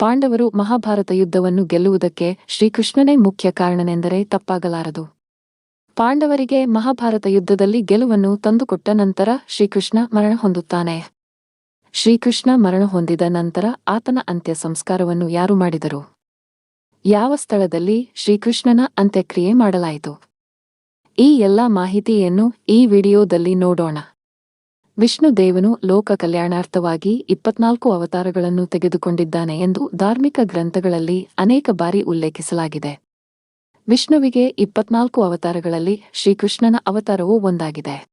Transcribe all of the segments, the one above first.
ಪಾಂಡವರು ಮಹಾಭಾರತ ಯುದ್ಧವನ್ನು ಗೆಲ್ಲುವುದಕ್ಕೆ ಶ್ರೀಕೃಷ್ಣನೇ ಮುಖ್ಯ ಕಾರಣನೆಂದರೆ ತಪ್ಪಾಗಲಾರದು. ಪಾಂಡವರಿಗೆ ಮಹಾಭಾರತ ಯುದ್ಧದಲ್ಲಿ ಗೆಲುವನ್ನು ತಂದುಕೊಟ್ಟ ನಂತರ ಶ್ರೀಕೃಷ್ಣ ಮರಣ ಹೊಂದುತ್ತಾನೆ. ಶ್ರೀಕೃಷ್ಣ ಮರಣ ಹೊಂದಿದ ನಂತರ ಆತನ ಅಂತ್ಯ ಸಂಸ್ಕಾರವನ್ನು ಯಾರು ಮಾಡಿದರು? ಯಾವ ಸ್ಥಳದಲ್ಲಿ ಶ್ರೀಕೃಷ್ಣನ ಅಂತ್ಯಕ್ರಿಯೆ ಮಾಡಲಾಯಿತು? ಈ ಎಲ್ಲ ಮಾಹಿತಿಯನ್ನು ಈ ವಿಡಿಯೋದಲ್ಲಿ ನೋಡೋಣ. ವಿಷ್ಣು ದೇವನು ಲೋಕ ಕಲ್ಯಾಣಾರ್ಥವಾಗಿ ಇಪ್ಪತ್ನಾಲ್ಕು ಅವತಾರಗಳನ್ನು ತೆಗೆದುಕೊಂಡಿದ್ದಾನೆ ಎಂದು ಧಾರ್ಮಿಕ ಗ್ರಂಥಗಳಲ್ಲಿ ಅನೇಕ ಬಾರಿ ಉಲ್ಲೇಖಿಸಲಾಗಿದೆ. ವಿಷ್ಣುವಿಗೆ ಇಪ್ಪತ್ನಾಲ್ಕು ಅವತಾರಗಳಲ್ಲಿ ಶ್ರೀಕೃಷ್ಣನ ಅವತಾರವೂ ಒಂದಾಗಿದೆ.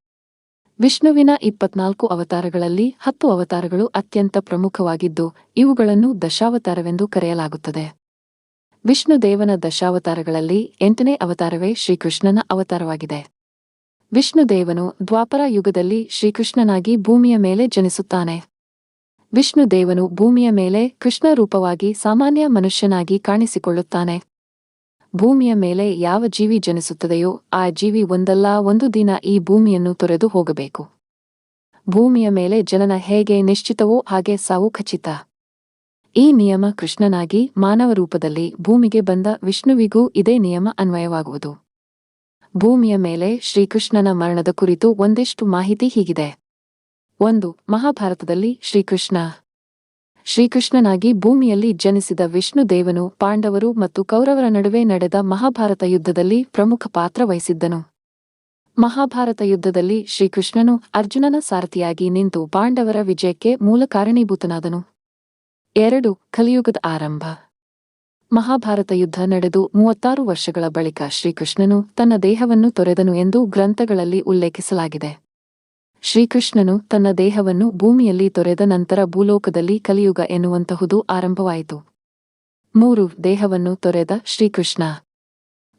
ವಿಷ್ಣುವಿನ ಇಪ್ಪತ್ನಾಲ್ಕು ಅವತಾರಗಳಲ್ಲಿ ಹತ್ತು ಅವತಾರಗಳು ಅತ್ಯಂತ ಪ್ರಮುಖವಾಗಿದ್ದು, ಇವುಗಳನ್ನು ದಶಾವತಾರವೆಂದು ಕರೆಯಲಾಗುತ್ತದೆ. ವಿಷ್ಣು ದೇವನ ದಶಾವತಾರಗಳಲ್ಲಿ ಎಂಟನೇ ಅವತಾರವೇ ಶ್ರೀಕೃಷ್ಣನ ಅವತಾರವಾಗಿದೆ. ವಿಷ್ಣು ದೇವನು ದ್ವಾಪರ ಯುಗದಲ್ಲಿ ಶ್ರೀಕೃಷ್ಣನಾಗಿ ಭೂಮಿಯ ಮೇಲೆ ಜನಿಸುತ್ತಾನೆ. ವಿಷ್ಣುದೇವನು ಭೂಮಿಯ ಮೇಲೆ ಕೃಷ್ಣ ರೂಪವಾಗಿ ಸಾಮಾನ್ಯ ಮನುಷ್ಯನಾಗಿ ಕಾಣಿಸಿಕೊಳ್ಳುತ್ತಾನೆ. ಭೂಮಿಯ ಮೇಲೆ ಯಾವ ಜೀವಿ ಜನಿಸುತ್ತದೆಯೋ ಆ ಜೀವಿ ಒಂದಲ್ಲ ಒಂದು ದಿನ ಈ ಭೂಮಿಯನ್ನು ತೊರೆದು ಹೋಗಬೇಕು. ಭೂಮಿಯ ಮೇಲೆ ಜನನ ಹೇಗೆ ನಿಶ್ಚಿತವೋ ಹಾಗೆ ಸಾವು ಖಚಿತ. ಈ ನಿಯಮ ಕೃಷ್ಣನಾಗಿ ಮಾನವ ರೂಪದಲ್ಲಿ ಭೂಮಿಗೆ ಬಂದ ವಿಷ್ಣುವಿಗೂ ಇದೇ ನಿಯಮ ಅನ್ವಯವಾಗುವುದು. ಭೂಮಿಯ ಮೇಲೆ ಶ್ರೀಕೃಷ್ಣನ ಮರಣದ ಕುರಿತು ಒಂದಿಷ್ಟು ಮಾಹಿತಿ ಹೀಗಿದೆ. ಒಂದು, ಮಹಾಭಾರತದಲ್ಲಿ ಶ್ರೀಕೃಷ್ಣ. ಶ್ರೀಕೃಷ್ಣನಾಗಿ ಭೂಮಿಯಲ್ಲಿ ಜನಿಸಿದ ವಿಷ್ಣು ದೇವನು, ಪಾಂಡವರು ಮತ್ತು ಕೌರವರ ನಡುವೆ ನಡೆದ ಮಹಾಭಾರತ ಯುದ್ಧದಲ್ಲಿ ಪ್ರಮುಖ ಪಾತ್ರ ವಹಿಸಿದ್ದನು. ಮಹಾಭಾರತ ಯುದ್ಧದಲ್ಲಿ ಶ್ರೀಕೃಷ್ಣನು ಅರ್ಜುನನ ಸಾರಥಿಯಾಗಿ ನಿಂತು ಪಾಂಡವರ ವಿಜಯಕ್ಕೆ ಮೂಲ ಕಾರಣೀಭೂತನಾದನು. ಎರಡು, ಕಲಿಯುಗದ ಆರಂಭ. ಮಹಾಭಾರತ ಯುದ್ಧ ನಡೆದು ಮೂವತ್ತಾರು ವರ್ಷಗಳ ಬಳಿಕ ಶ್ರೀಕೃಷ್ಣನು ತನ್ನ ದೇಹವನ್ನು ತೊರೆದನು ಎಂದು ಗ್ರಂಥಗಳಲ್ಲಿ ಉಲ್ಲೇಖಿಸಲಾಗಿದೆ. ಶ್ರೀಕೃಷ್ಣನು ತನ್ನ ದೇಹವನ್ನು ಭೂಮಿಯಲ್ಲಿ ತೊರೆದ ನಂತರ ಭೂಲೋಕದಲ್ಲಿ ಕಲಿಯುಗ ಎನ್ನುವಂತಹುದು ಆರಂಭವಾಯಿತು. ಮೂರು, ದೇಹವನ್ನು ತೊರೆದ ಶ್ರೀಕೃಷ್ಣ.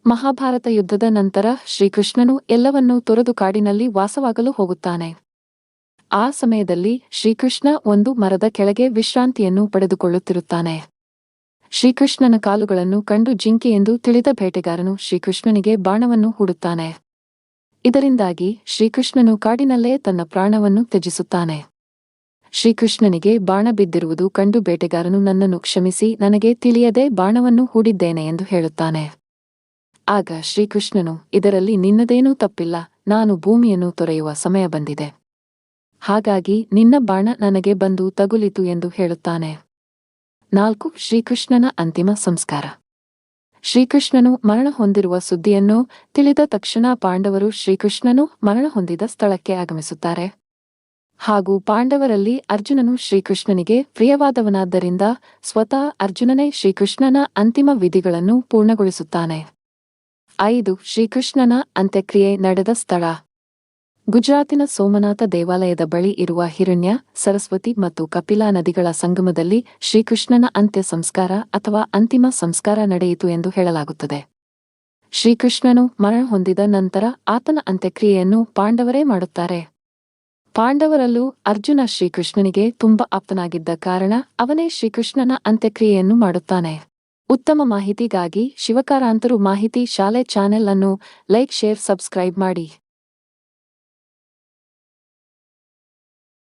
ಮಹಾಭಾರತ ಯುದ್ಧದ ನಂತರ ಶ್ರೀಕೃಷ್ಣನು ಎಲ್ಲವನ್ನೂ ತೊರೆದು ಕಾಡಿನಲ್ಲಿ ವಾಸವಾಗಲು ಹೋಗುತ್ತಾನೆ. ಆ ಸಮಯದಲ್ಲಿ ಶ್ರೀಕೃಷ್ಣ ಒಂದು ಮರದ ಕೆಳಗೆ ವಿಶ್ರಾಂತಿಯನ್ನು ಪಡೆದುಕೊಳ್ಳುತ್ತಿರುತ್ತಾನೆ. ಶ್ರೀಕೃಷ್ಣನ ಕಾಲುಗಳನ್ನು ಕಂಡು ಜಿಂಕೆ ಎಂದು ತಿಳಿದ ಬೇಟೆಗಾರನು ಶ್ರೀಕೃಷ್ಣನಿಗೆ ಬಾಣವನ್ನು ಹೂಡುತ್ತಾನೆ. ಇದರಿಂದಾಗಿ ಶ್ರೀಕೃಷ್ಣನು ಕಾಡಿನಲ್ಲೇ ತನ್ನ ಪ್ರಾಣವನ್ನು ತ್ಯಜಿಸುತ್ತಾನೆ. ಶ್ರೀಕೃಷ್ಣನಿಗೆ ಬಾಣ ಬಿದ್ದಿರುವುದು ಕಂಡು ಬೇಟೆಗಾರನು ನನ್ನನ್ನು ಕ್ಷಮಿಸಿ ನನಗೆ ತಿಳಿಯದೆ ಬಾಣವನ್ನು ಹೂಡಿದ್ದೇನೆ ಎಂದು ಹೇಳುತ್ತಾನೆ. ಆಗ ಶ್ರೀಕೃಷ್ಣನು, ಇದರಲ್ಲಿ ನಿನ್ನದೇನೂ ತಪ್ಪಿಲ್ಲ, ನಾನು ಭೂಮಿಯನ್ನು ತೊರೆಯುವ ಸಮಯ ಬಂದಿದೆ. ಹಾಗಾಗಿ ನಿನ್ನ ಬಾಣ ನನಗೆ ಬಂದು ತಗುಲಿತು ಎಂದು ಹೇಳುತ್ತಾನೆ. ನಾಲ್ಕು, ಶ್ರೀಕೃಷ್ಣನ ಅಂತಿಮ ಸಂಸ್ಕಾರ. ಶ್ರೀಕೃಷ್ಣನು ಮರಣ ಹೊಂದಿರುವ ಸುದ್ದಿಯನ್ನು ತಿಳಿದ ತಕ್ಷಣ ಪಾಂಡವರು ಶ್ರೀಕೃಷ್ಣನು ಮರಣ ಹೊಂದಿದ ಸ್ಥಳಕ್ಕೆ ಆಗಮಿಸುತ್ತಾರೆ. ಹಾಗೂ ಪಾಂಡವರಲ್ಲಿ ಅರ್ಜುನನು ಶ್ರೀಕೃಷ್ಣನಿಗೆ ಪ್ರಿಯವಾದವನಾದ್ದರಿಂದ ಸ್ವತಃ ಅರ್ಜುನನೇ ಶ್ರೀಕೃಷ್ಣನ ಅಂತಿಮ ವಿಧಿಗಳನ್ನು ಪೂರ್ಣಗೊಳಿಸುತ್ತಾನೆ. ಐದು, ಶ್ರೀಕೃಷ್ಣನ ಅಂತ್ಯಕ್ರಿಯೆ ನಡೆದ ಸ್ಥಳ. ಗುಜರಾತಿನ ಸೋಮನಾಥ ದೇವಾಲಯದ ಬಳಿ ಇರುವ ಹಿರಣ್ಯ, ಸರಸ್ವತಿ ಮತ್ತು ಕಪಿಲಾ ನದಿಗಳ ಸಂಗಮದಲ್ಲಿ ಶ್ರೀಕೃಷ್ಣನ ಅಂತ್ಯ ಸಂಸ್ಕಾರ ಅಥವಾ ಅಂತಿಮ ಸಂಸ್ಕಾರ ನಡೆಯಿತು ಎಂದು ಹೇಳಲಾಗುತ್ತದೆ. ಶ್ರೀಕೃಷ್ಣನು ಮರಣ ಹೊಂದಿದ ನಂತರ ಆತನ ಅಂತ್ಯಕ್ರಿಯೆಯನ್ನು ಪಾಂಡವರೇ ಮಾಡುತ್ತಾರೆ. ಪಾಂಡವರಲ್ಲೂ ಅರ್ಜುನ ಶ್ರೀಕೃಷ್ಣನಿಗೆ ತುಂಬ ಆಪ್ತನಾಗಿದ್ದ ಕಾರಣ ಅವನೇ ಶ್ರೀಕೃಷ್ಣನ ಅಂತ್ಯಕ್ರಿಯೆಯನ್ನು ಮಾಡುತ್ತಾನೆ. ಉತ್ತಮ ಮಾಹಿತಿಗಾಗಿ ಶಿವಕಾರಾಂತರು ಮಾಹಿತಿ ಶಾಲೆ ಚಾನೆಲ್ ಅನ್ನು ಲೈಕ್, ಶೇರ್, ಸಬ್ಸ್ಕ್ರೈಬ್ ಮಾಡಿ.